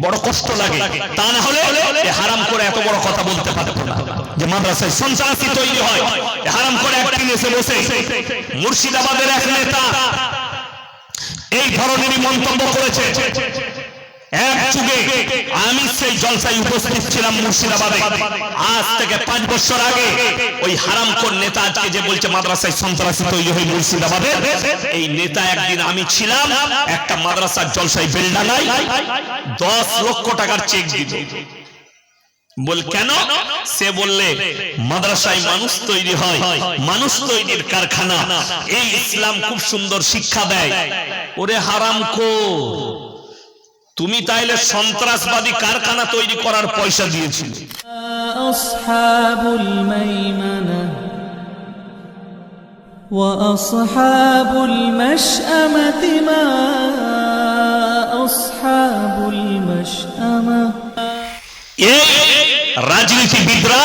বড় কষ্ট লাগে। তা না হলে হারাম করে এত বড় কথা বলতে পারতো না। যে মাদ্রাসায় সন্ত্রাসী তৈরি হয় হারাম করে একদিন এসে বসে। মুর্শিদাবাদের এক নেতা এই ধরনেরই মন্তব্য করেছে। এক যুগে আমি সেই জলসায় উপস্থিত ছিলাম মুর্শিদাবাদে। আজ থেকে পাঁচ বছর আগে ওই হারামখোর নেতা আজকে যে বলছে, মাদ্রাসায় সন্ত্রাসী তৈরি হয়ে মুর্শিদাবাদে। এই নেতা একদিন আমি ছিলাম, একটা মাদ্রাসার জলসায় বেলডাঙ্গায় দশ লক্ষ টাকার চেক দিত বল, কেন? সে বললে, মাদ্রাসায় মানুষ তৈরি হয়, মানুষ তৈরির কারখানা। এই ইসলাম খুব সুন্দর শিক্ষা দেয়। ওরে হারাম তুমি তাইলে সন্ত্রাসবাদী কারখানা তৈরি করার পয়সা দিয়েছিলে أصحاب الميمنة وأصحاب المشأمة ما أصحاب المشأمة এই রাজনীতিবিদরা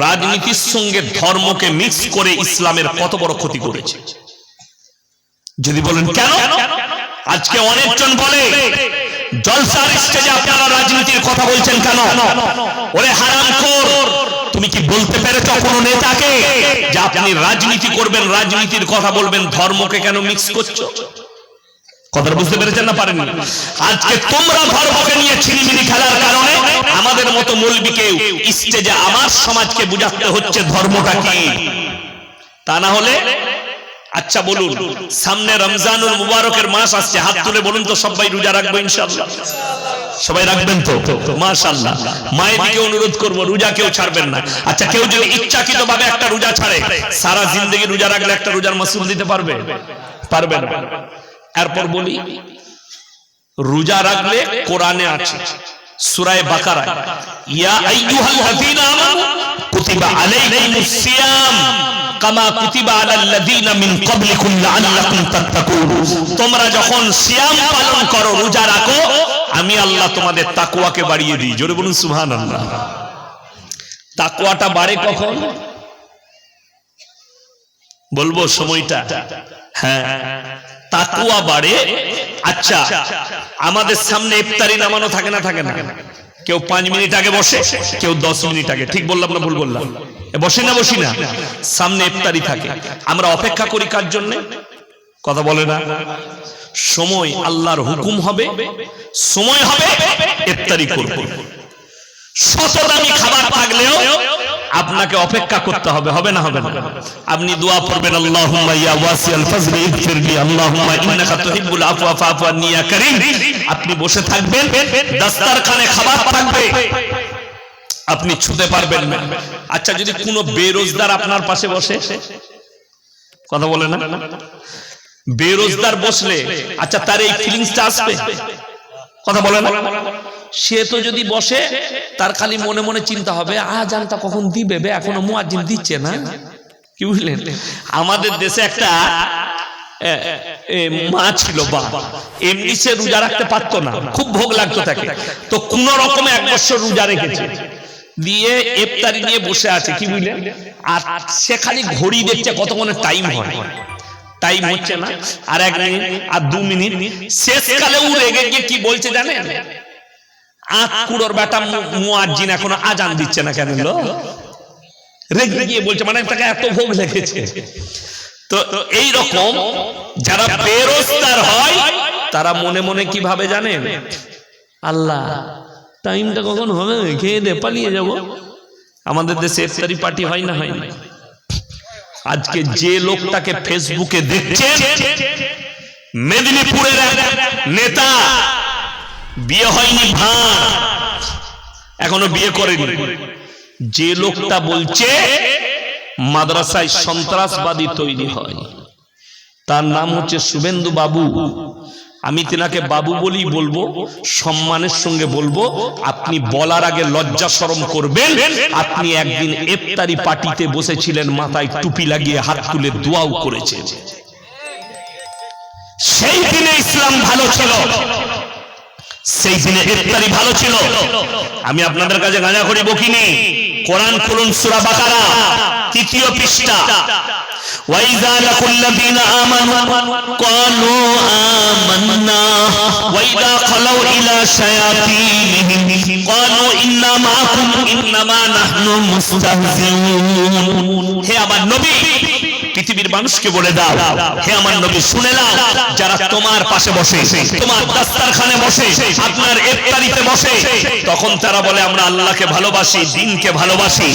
রাজনীতির সঙ্গে ধর্মকে মিক্স করে ইসলামের কত বড় ক্ষতি করেছে যদি বলেন কেন আজকে অনেকজন বলে জলসার স্টেজে আপনারা রাজনীতির কথা বলছেন কেন? ওরে হারামখোর তুমি কি বলতে পেরেছ কোন নেতাকে যে আপনি রাজনীতি করবেন, রাজনীতির কথা বলবেন, ধর্মকে কেন মিক্স করছ? কথাটা বুঝতে পেরেছেন না পারেন আজকে তোমরা ধর্মকে নিয়ে ছিনিমিনি খেলার কারণে আমাদের মতো মৌলবীকে স্টেজে আমার সমাজকে বুঝাতে হচ্ছে ধর্মটা কি? তা না হলে আচ্ছা বলুন, সামনে রমজানুল মুবারকের মাস আসছে, হাত তুলে বলুন তো সবাই রোজা রাখব ইনশাআল্লাহ। সবাই রাখবেন তো? মাশাআল্লাহ। মায়ের দিকে অনুরোধ করব, রোজা কেউ ছাড়বেন না। আচ্ছা কেউ যদি ইচ্ছাকৃত ভাবে একটা রোজা ছাড়ে, সারা জিন্দগি রোজা রাখলে একটা রোজার মাসুল দিতে পারবে? পারবে না। এরপর বলি, রোজা রাখলে কোরআনে আছে, সূরায়ে বাকারা ইয়া আইয়ুহাল্লাযীনা আমানু কুতিবা আলাইকুমুস সিয়াম। তোমরা যখন সিয়াম পালন করো, রোজা রাখো, আমি আল্লাহ তোমাদের তাকওয়াকে বাড়িয়ে দিই। জোরে বলুন, সুবহানাল্লাহ। তাকওয়াটা বাড়ে কখন? বলব সময়টা। হ্যাঁ তাকুয়া বাড়ে। আচ্ছা আমাদের সামনে ইফতারি নামানো থাকে না থাকে না? কেউ পাঁচ মিনিট আগে বসে, কেউ দশ মিনিট আগে। ঠিক বললাম না ভুল বললাম? বসে না, বসি না? সামনে ইফতারি থাকে। আমরা অপেক্ষা করি কার জন্য? কথা বলে না। সময় আল্লাহর হুকুম হবে। সময় হবে ইফতারি করব। শত দামি খাবার থাকলেও আপনাকে অপেক্ষা করতে হবে হবে না হবে না? আপনি দোয়া পড়বেন আল্লাহুম্মা ইয়া ওয়াসিআল ফাজলি ইগফিরলি আল্লাহুম্মা ইন্নাকা তুহিব্বুল আফওয়া ফাফু আন্নি ইয়া কারীম। আপনি বসে থাকবেন, দাস্তারখানে খাবার থাকবে, আপনি ছুতে পারবেন না। আচ্ছা যদি কোনো বেরোজগার আপনার পাশে বসে, কথা বলে না? বেরোজগার বসলে আচ্ছা তার এই ফিলিংসটা আসবে? কথা বলে না? সে তো যদি বসে, তার খালি মনে মনে চিন্তা হবে, আজানটা কখন দিবে বে? এখনও মুয়াজ্জিন দিচ্ছে না। কি বুঝলেন? আমাদের দেশে একটা মা ছিল এমনি সে রোজা রাখতে পারতো না, খুব ভোগ লাগতো তাকে। তো কোন রকমে এক বছর রোজা রেখেছে। দিয়ে ইফতারি নিয়ে বসে আছে, কি বুঝলেন? আর সে খালি ঘড়ি দেখছে কতক্ষণে টাইম হয়। টাইম হচ্ছে না। আর এক মিনিট, আর দু মিনিট শেষকালে ও রেগে গিয়ে কি বলছে জানেন? আখ কুড়োর বেটা মুয়াজ্জিন এখনও আজান দিচ্ছে না কেন লো? রেগে গিয়ে বলছে মানে তাকে এত ভোগ লেগেছে। তো এই রকম যারা বেরোজগার হয়, তারা মনে মনে কি ভাবে জানেন? আল্লাহ, টাইমটা কখন হবে? খেয়ে দে, পালিয়ে যাব। আমাদের দেশে ইফতারি পার্টি হয় না হয় না। আজকে যে লোকটাকে ফেসবুকে দেখছেন, মেদিনীপুরের নেতা বিয়ে হয়নি ভাঁ এখনও বিয়ে করেনি। যে লোকটা বলছে, মাদ্রাসায় সন্ত্রাসবাদী তৈরি হয়। তার নাম হচ্ছে শুভেন্দু বাবু। আমি তেনাকে বাবু বলেই বলব, সম্মানের সঙ্গে বলব, আপনি বলার আগে লজ্জা শরম করবেন। আপনি একদিন ইফতারি পার্টিতে বসেছিলেন, মাথায় টুপি লাগিয়ে হাত তুলে দোয়াও করেছেন। সেই দিনে ইসলাম ভালো ছিল। সেই দিনে ইফতারি ভালো ছিল আমি আপনাদের কাছে গাঁজা করি বকিনি কোরআন খুলুন সূরা বাকারা তৃতীয় পৃষ্ঠা وإذا لقوا الذين آمنوا قالوا آمنا وإذا خلوا إلى شياطينهم قالوا إنا معكم إنما نحن مستهزئون হে আমার নবী পৃথিবীর মানুষকে বলে দাও, হে আমার নবী, শুনে নাও, যারা তোমার পাশে বসে, তোমার দাস্তারখানে বসে, আপনার ইফতারিতে বসে, তখন তারা বলে, আমরা আল্লাহকে ভালোবাসি, দিনকে ভালোবাসি,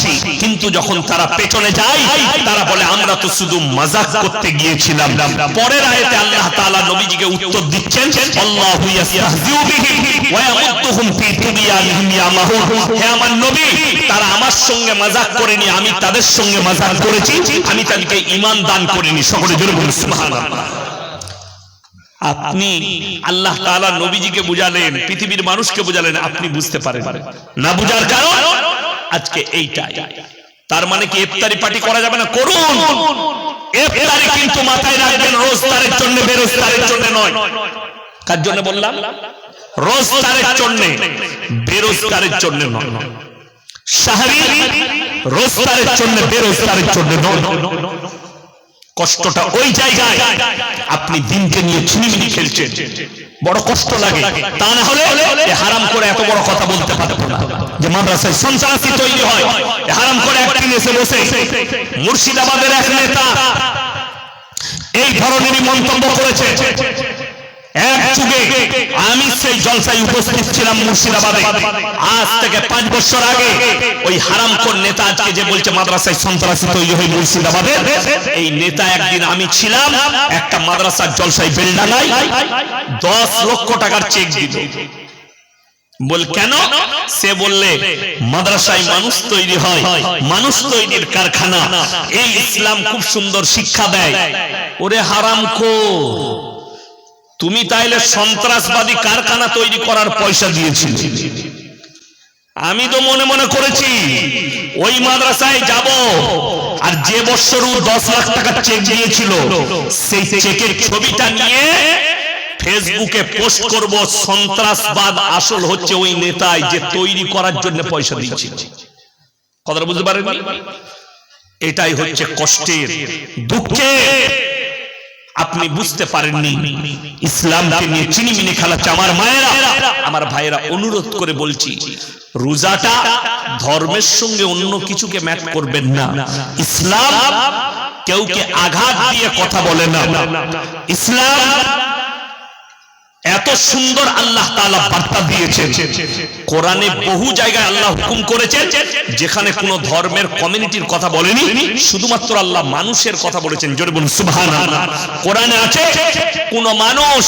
কিন্তু যখন তারা পেছনে যায়, তারা বলে, আমরা তো শুধু মাজাক করতে গিয়েছিলাম। পরের আয়াতে আল্লাহ তাআলা নবীজিকে উত্তর দিচ্ছেন, আল্লাহু ইয়াস্তাহজিউ বিহি ওয়া ইয়ামুদ্দুহুম ফি তুগয়ানিহিম ইয়ামাহুন হে আমার নবী, তারা আমার সঙ্গে মাজাক করেনি, আমি তাদের সঙ্গে মাজাক করেছি, আমি তাদেরকে ঈমান দান করিনি সকলে জোরে বলুন, সুবহানাল্লাহ। আপনি আল্লাহ তাআলা নবীজিকে বুঝালেন, পৃথিবীর মানুষকে বুঝালেন, আপনি বুঝতে পারেন। না বুঝার কারণ আজকে এইটাই। তার মানে কি ইফতারি পার্টি করা যাবে না? করুন। ইফতারি কিন্তু মাথায় রাখবেন রোজদারের জন্য বেরোজদারের জন্য নয়। কার জন্য বললাম? রোজদারের জন্য বেরোজগারের জন্য নয়। শাহরি রোজদারের জন্য বেরোজগারের জন্য নয়। কষ্টটা ওই জায়গায় আপনি দিনকে নিয়ে ছিনিমিনি খেলছেন। বড় কষ্ট লাগে। তা না হলে হারাম করে এত বড় কথা বলতে পারতো না। যে মাদ্রাসায় সন্ত্রাসী তৈরি হয় হারাম করে একদিন এসে বসে মুর্শিদাবাদের এক নেতা এই ধরনেরই মন্তব্য করেছে। এক যুগে আমি সেই জলসায় উপস্থিত ছিলাম মুর্শিদাবাদে। আজ থেকে পাঁচ বছর আগে ওই হারামখোর নেতা আজকে যে বলছে, মাদ্রাসায় সন্ত্রাসী তৈরি হয়ে মুর্শিদাবাদে। এই নেতা একদিন আমি ছিলাম, একটা মাদ্রাসার জলসায় বেলডাঙ্গায় দশ লক্ষ টাকার চেক দিল। বল, কেন? সে বললে, মাদ্রাসায় মানুষ তৈরি হয়, মানুষ তৈরির কারখানা। এই ইসলাম খুব সুন্দর শিক্ষা দেয়। ওরে হারাম তুমি তাইলে সন্ত্রাসবাদী কারখানা তৈরি করার পয়সা দিয়েছিলে। আমি তো মনে মনে করেছি, ওই মাদ্রাসায় যাব আর যে বছরও দশ লাখ টাকা চেক দিয়েছিল, সেই চেকের ছবিটা নিয়ে ফেসবুকে পোস্ট করব, সন্ত্রাসবাদ আসল হচ্ছে ওই নেতাই যে তৈরি করার জন্য পয়সা দিচ্ছিল কথাটা বুঝতে পারেন এটাই হচ্ছে কষ্টের, দুঃখের আপনি বুঝতে পারেননি। ইসলামকে নিয়ে চিনিমিনি খেলাচ্ছে আমার মায়েরা। আমার ভাইয়েরা অনুরোধ করে বলছি, রোজাটা ধর্মের সঙ্গে অন্য কিছুকে ম্যাচ করবেন না। ইসলাম কেউকে আঘাত দিয়ে কথা বলে না। ইসলাম এত সুন্দর আল্লাহ বার্তা দিয়েছেন। কোরআনে বহু জায়গায় আল্লাহ হুকুম করেছেন, যেখানে কোন ধর্মের কমিউনিটির কথা বলেনি, শুধুমাত্র আল্লাহ মানুষের কথা বলেছেন। জোরে বলুন কোরআনে আছে, কোন মানুষ,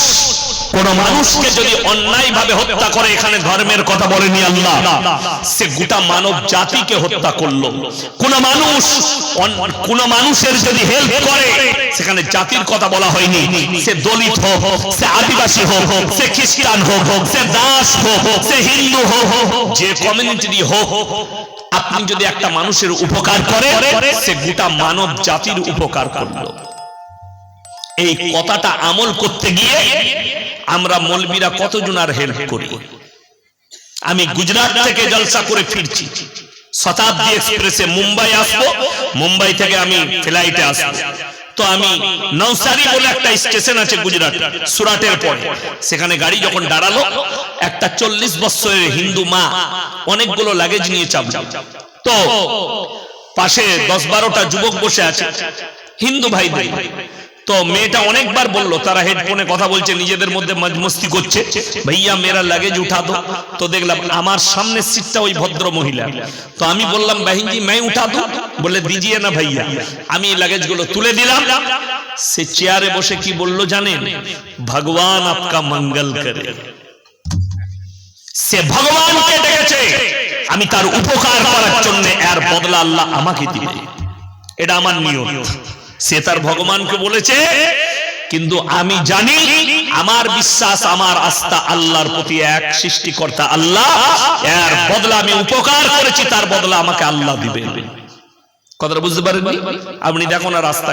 কোন মানুষকে যদি অন্যায় ভাবে হত্যা করে, এখানে ধর্মের কথা বলেনি আল্লাহ। সে গোটা মানব জাতিকে হত্যা করল। কোন মানুষ কোন মানুষের যদি হেল্প করে সেখানে জাতির কথা বলা হয়নি। সে দলিত হোক, সে আদিবাসী হোক, সে খ্রিস্টান হোক, সে দাস হোক, সে হিন্দু হোক, যে কমিউনিটি হোক, আপনি যদি একটা মানুষের উপকার করে, সে গোটা মানব জাতির উপকার করল। এই কথাটা আমল করতে গিয়ে আমরা মলবিরা কতজন আর হেল্প করি? আমি গুজরাট থেকে জলসা করে ফিরছি। শতাব্দী এক্সপ্রেসে মুম্বাই আসব। মুম্বাই থেকে আমি ফ্লাইটে আসব। তো আমি নৌসারি বলে একটা স্টেশন আছে গুজরাট, সুরাটের পরে। সেখানে গাড়ি যখন দাঁড়াল, একটা চল্লিশ বছরের হিন্দু মা অনেকগুলো লাগেজ নিয়ে চাপ তো পাশে দশ বারোটা যুবক বসে আছে, হিন্দু ভাই ভাই তো মেয়েটা অনেকবার বলল, তারা হেডফোনে কথা বলছে, নিজেদের মধ্যে মজমস্তি করছে। ভাইয়া মেরা লাগেজ উঠা দো। তো দেখলাম, আমার সামনে সিটটা ওই ভদ্র মহিলা। তো আমি বললাম, বাহিনজি मैं উঠা দো। বলে দিজিয়ে না ভাইয়া। আমি লাগেজগুলো তুলে দিলাম। সে চেয়ারে বসে কি বলল জানেন? ভগবান আপকা মঙ্গল করে। সে ভগবানকে ডেকেছে। আমি তার উপকার করার জন্য এর বদলা আল্লাহ আমাকে দিবে এটা আমার নিয়ত। সে তার ভগবানকে বলেছে, কিন্তু আমি জানি আমার বিশ্বাস, আমার আস্থা আল্লাহর প্রতি এক সৃষ্টিকর্তা আল্লাহ। এর বদলা আমি উপকার করেছি, তার বদলা আমাকে আল্লাহ দিবে কথাটা বুঝতে পারেন আপনি দেখো না রাস্তা